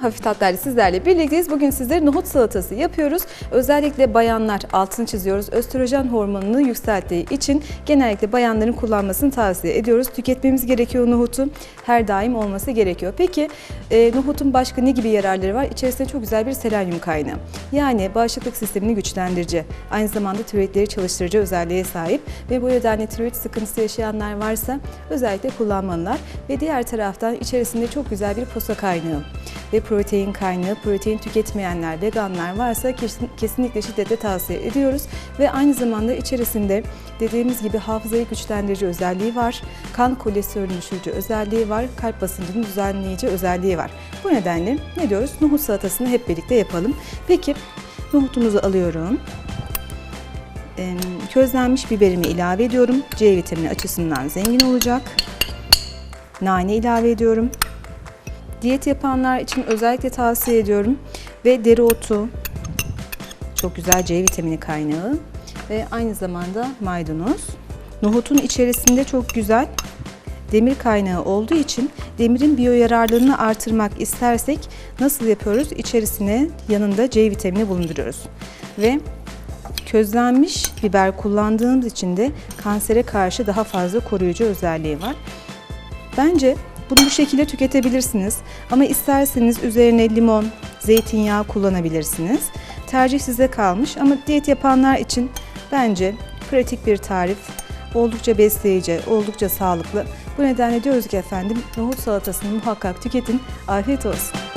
Hafif tatlarla sizlerle birlikteyiz. Bugün sizlere nohut salatası yapıyoruz. Özellikle bayanlar altını çiziyoruz. Östrojen hormonunu yükselttiği için genellikle bayanların kullanmasını tavsiye ediyoruz. Tüketmemiz gerekiyor nohutu. Her daim olması gerekiyor. Peki e, nohutun başka ne gibi yararları var? İçerisinde çok güzel bir selenyum kaynağı. Yani bağışıklık sistemini güçlendirici, aynı zamanda tiroidleri çalıştırıcı özelliğe sahip ve bu nedenle tiroid sıkıntısı yaşayanlar varsa özellikle kullanmalılar. Ve diğer taraftan içerisinde çok güzel bir posa kaynağı ve protein kaynağı, protein tüketmeyenler, veganlar varsa kesin- kesinlikle şiddetle tavsiye ediyoruz. Ve aynı zamanda içerisinde dediğimiz gibi hafızayı güçlendirici özelliği var, kan kolesterolünü düşürücü özelliği var, kalp basıncını düzenleyici özelliği var. Bu nedenle ne diyoruz? Nohut salatasını hep birlikte yapalım. Peki nohutumuzu alıyorum. Közlenmiş biberimi ilave ediyorum. C vitamini açısından zengin olacak. Nane ilave ediyorum. Diyet yapanlar için özellikle tavsiye ediyorum. Ve dereotu, çok güzel C vitamini kaynağı ve aynı zamanda maydanoz. Nohutun içerisinde çok güzel demir kaynağı olduğu için demirin biyoyararlılığını artırmak istersek nasıl yapıyoruz? İçerisine yanında C vitamini bulunduruyoruz. Ve közlenmiş biber kullandığımız için de kansere karşı daha fazla koruyucu özelliği var. Bence bunu bu şekilde tüketebilirsiniz. Ama isterseniz üzerine limon, zeytinyağı kullanabilirsiniz. Tercih size kalmış ama diyet yapanlar için bence pratik bir tarif. Oldukça besleyici, oldukça sağlıklı. Bu nedenle diyoruz ki efendim nohut salatasını muhakkak tüketin. Afiyet olsun.